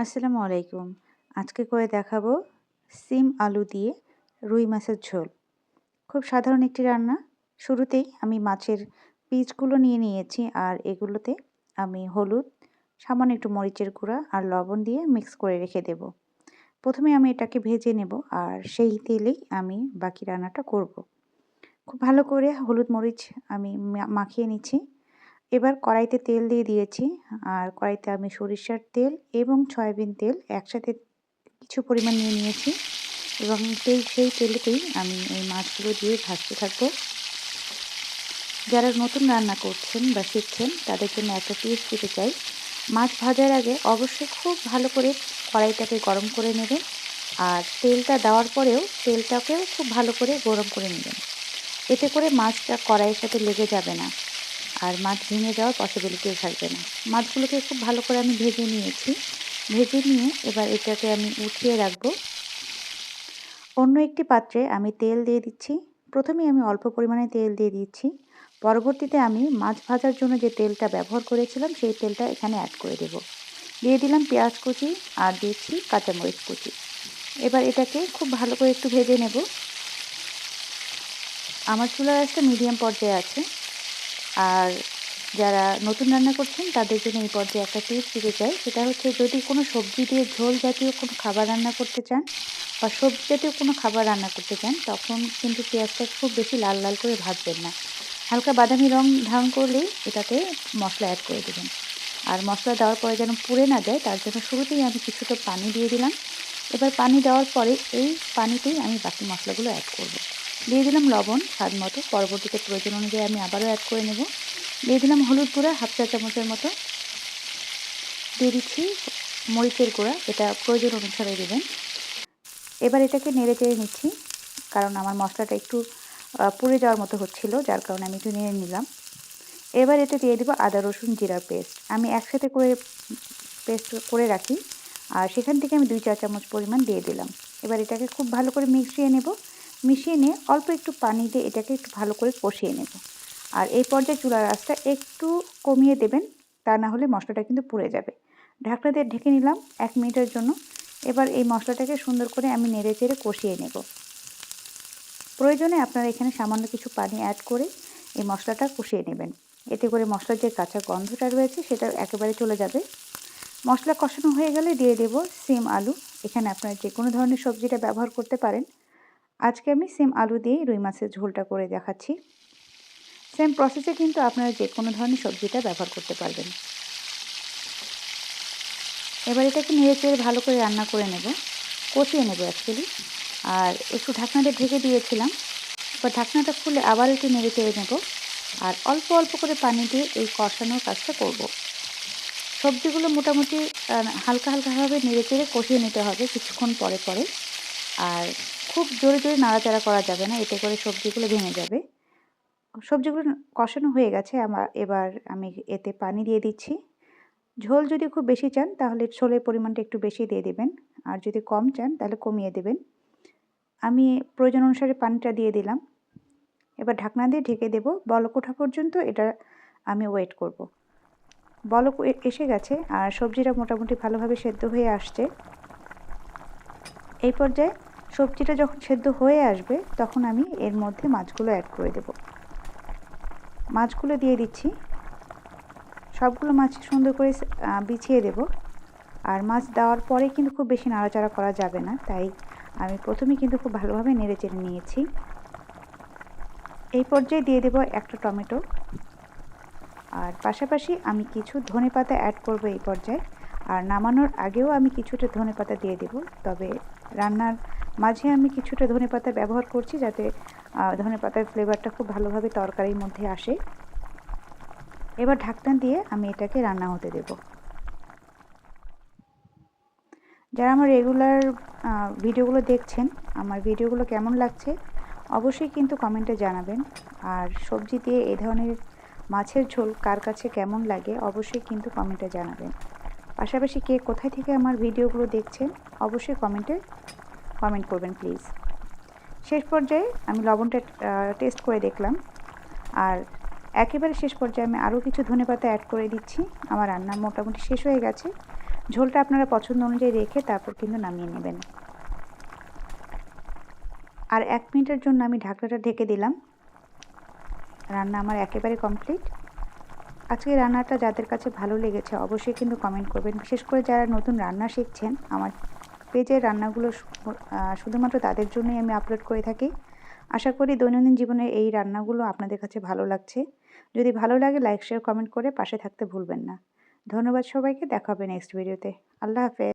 আসসালামু আলাইকুম। আজকে করে দেখাবো সিম আলু দিয়ে রুই মাছের ঝোল। খুব সাধারণ একটি রান্না। শুরুতেই আমি মাছের পিসগুলো নিয়ে নিয়েছি আর এগুলোতে আমি হলুদ, সামান্য একটু মরিচের গুঁড়া আর লবণ দিয়ে মিক্স করে রেখে দেব। প্রথমে আমি এটাকে ভেজে নেব আর সেই তেলেই আমি বাকি রান্নাটা করব। খুব ভালো করে হলুদ, মরিচ আমি মাখিয়ে নিচ্ছি। এবার কড়াইতে তেল দিয়ে দিয়েছি। আর কড়াইতে আমি সরিষার তেল এবং সয়াবিন তেল একসাথে কিছু পরিমাণ নিয়ে নিয়েছি এবং সেই সেই তেলেতেই আমি এই মাছগুলো দিয়ে ভাজতে থাকব। যারা নতুন রান্না করছেন বা শিখছেন, তাদের জন্য একটা টিপস দিতে চাই। মাছ ভাজার আগে অবশ্যই খুব ভালো করে কড়াইটাকে গরম করে নেবেন আর তেলটা দেওয়ার পরেও তেলটাকেও খুব ভালো করে গরম করে নেবেন। এতে করে মাছটা কড়াইয়ের সাথে লেগে যাবে না। আর মাছ ভেঙে যাওয়ার পসিবিলিটিও থাকবে না। মাছগুলোকে খুব ভালো করে আমি ভেজে নিয়েছি। ভেজে নিয়ে এবার এটাকে আমি উঠিয়ে রাখব। অন্য একটি পাত্রে আমি তেল দিয়ে দিচ্ছি। প্রথমে আমি অল্প পরিমাণে তেল দিয়ে দিচ্ছি। পরবর্তীতে আমি মাছ ভাজার জন্য যে তেলটা ব্যবহার করেছিলাম, সেই তেলটা এখানে অ্যাড করে দেব। দিয়ে দিলাম পেঁয়াজ কুচি আর দিচ্ছি কাঁচামরিচ কুচি। এবার এটাকে খুব ভালো করে একটু ভেজে নেব। আমার চুলার একটা মিডিয়াম পর্যায়ে আছে। আর যারা নতুন রান্না করছেন, তাদের জন্য এই পর্যায়ে একটা টিপস দিতে চাই। সেটা হচ্ছে, যদি কোনো সবজি দিয়ে ঝোল জাতীয় কোনো খাবার রান্না করতে চান বা সবজি জাতীয় কোনো খাবার রান্না করতে চান, তখন কিন্তু পেঁয়াজটা খুব বেশি লাল লাল করে ভাজবেন না। হালকা বাদামি রং ধারণ করলেই এটাতে মশলা অ্যাড করে দেবেন। আর মশলা দেওয়ার পরে যেন পুড়ে না যায়, তার জন্য শুরুতেই আমি কিছুটা পানি দিয়ে দিলাম। এবার পানি দেওয়ার পরে এই পানিতেই আমি বাকি মশলাগুলো অ্যাড করব। দিয়ে দিলাম লবণ, স্বাদ মতো। পরবর্তীতে প্রয়োজন অনুযায়ী আমি আবারও অ্যাড করে নেব। দিয়ে দিলাম হলুদ গুঁড়া, হাফ চা চামচের মতো। দিয়ে দিচ্ছি মরিচের গুঁড়া এটা প্রয়োজন অনুসারে দেবেন। এবার এটাকে নেড়ে চেড়ে নিচ্ছি, কারণ আমার মশলাটা একটু পুড়ে যাওয়ার মতো হচ্ছিল, যার কারণে আমি একটু নেড়ে নিলাম। এবার এটা দিয়ে দেবো আদা, রসুন, জিরার পেস্ট। আমি একসাথে করে, পেস্ট করে রাখি, আর সেখান থেকে আমি দুই চা চামচ পরিমাণ দিয়ে দিলাম। এবার এটাকে খুব ভালো করে মিশিয়ে নেব। মিশিয়ে নিয়ে অল্প একটু পানি দিয়ে এটাকে একটু ভালো করে কষিয়ে নেব। আর এই পর্যায়ে চুলার আঁচটা একটু কমিয়ে দেবেন, তা না হলে মশলাটা কিন্তু পুড়ে যাবে। ঢাকনা দিয়ে ঢেকে নিলাম এক মিনিটের জন্য। এবার এই মশলাটাকে সুন্দর করে আমি নেড়ে চেড়ে কষিয়ে নেব। প্রয়োজনে আপনারা এখানে সামান্য কিছু পানি অ্যাড করে এই মশলাটা কষিয়ে নেবেন। এতে করে মশলার যে কাঁচা গন্ধটা রয়েছে সেটা একেবারে চলে যাবে। মশলা কষানো হয়ে গেলে দিয়ে দেব সিম আলু। এখানে আপনারা যে কোনো ধরনের সবজিটা ব্যবহার করতে পারেন। আজকে আমি সেম আলু দিয়েই রুই মাছের ঝোলটা করে দেখাচ্ছি। সেম প্রসেসে কিন্তু আপনারা যে কোনো ধরনের সবজিটা ব্যবহার করতে পারবেন। এবার এটাকে নেড়ে চেড়ে ভালো করে রান্না করে নেব। কষিয়ে নেব অ্যাকচুয়ালি আর একটু ঢাকনাটা ঢেকে দিয়েছিলাম। এবার ঢাকনাটা খুলে আবার একটু নেড়ে চেড়ে নেব। আর অল্প অল্প করে পানি দিয়ে এই কষানোর কাজটা করব। সবজিগুলো মোটামুটি হালকা হালকাভাবে নেড়ে চেড়ে কষিয়ে নিতে হবে কিছুক্ষণ পরে পরে। আর খুব জোরে জোরে নাড়াচাড়া করা যাবে না, এতে করে সবজিগুলো ভেঙে যাবে। সবজিগুলো কষানো হয়ে গেছে আমার এবার আমি এতে পানি দিয়ে দিচ্ছি। ঝোল যদি খুব বেশি চান, তাহলে ঝোলের পরিমাণটা একটু বেশি দিয়ে দেবেন। আর যদি কম চান, তাহলে কমিয়ে দেবেন। আমি প্রয়োজন অনুসারে পানিটা দিয়ে দিলাম। এবার ঢাকনা দিয়ে ঢেকে দেব। বলক ওঠা পর্যন্ত এটা আমি ওয়েট করব। বলক এসে গেছে, আর সবজিটা মোটামুটি ভালোভাবে সেদ্ধ হয়ে আসছে। এই পর্যায়ে সবজিটা যখন সেদ্ধ হয়ে আসবে, তখন আমি এর মধ্যে মাছগুলো অ্যাড করে দেব। মাছগুলো দিয়ে দিচ্ছি। সবগুলো মাছ সুন্দর করে বিছিয়ে দেব। আর মাছ দেওয়ার পরে কিন্তু খুব বেশি নাড়াচাড়া করা যাবে না, তাই আমি প্রথমে কিন্তু খুব ভালোভাবে নেড়ে চেড়ে নিয়েছি। এই পর্যায়ে দিয়ে দেব একটা টমেটো। আর পাশাপাশি আমি কিছু ধনে পাতা অ্যাড করব এই পর্যায়ে। আর নামানোর আগেও আমি কিছুটা ধনে পাতা দিয়ে দেব, তবে রান্নার মাঝে আমি কিছুটা ধনে পাতা ব্যবহার করছি যাতে ধনে পাতার ফ্লেভারটা খুব ভালোভাবে তরকারির মধ্যে আসে। এবার ঢাকনা দিয়ে আমি এটাকে রান্না হতে দেব। যারা আমার রেগুলার ভিডিওগুলো দেখছেন, আমার ভিডিওগুলো কেমন লাগছে, অবশ্যই কিন্তু কমেন্টে জানাবেন। আর সবজি দিয়ে এই ধরনের মাছের ঝোল কার কাছে কেমন লাগে, অবশ্যই কিন্তু কমেন্টে জানাবেন। পাশাপাশি কে কোথায় থেকে আমার ভিডিওগুলো দেখছেন, অবশ্যই কমেন্টে কমেন্ট করবেন প্লিজ শেষ পর্যায়ে আমি লবণটা টেস্ট করে দেখলাম। আর একেবারে শেষ পর্যায়ে আমি আরও কিছু ধনে পাতা অ্যাড করে দিচ্ছি। আমার রান্না মোটামুটি শেষ হয়ে গেছে। ঝোলটা আপনারা পছন্দ অনুযায়ী রেখে তারপর কিন্তু নামিয়ে নেবেন। আর এক মিনিটের জন্য আমি ঢাকনাটা ঢেকে দিলাম। রান্না আমার একেবারে কমপ্লিট আজকে রান্নাটা যাদের কাছে ভালো লেগেছে অবশ্যই কিন্তু কমেন্ট করবেন। বিশেষ করে যারা নতুন রান্না শিখছেন, আমার পেজের রান্নাগুলো শুধুমাত্র তাদের জন্যই আমি আপলোড করে থাকি। আশা করি দৈনন্দিন জীবনে এই রান্নাগুলো আপনাদের কাছে ভালো লাগছে। যদি ভালো লাগে লাইক শেয়ার কমেন্ট করে পাশে থাকতে ভুলবেন না। ধন্যবাদ সবাইকে, দেখা হবে নেক্সট ভিডিওতে আল্লাহ হাফেজ।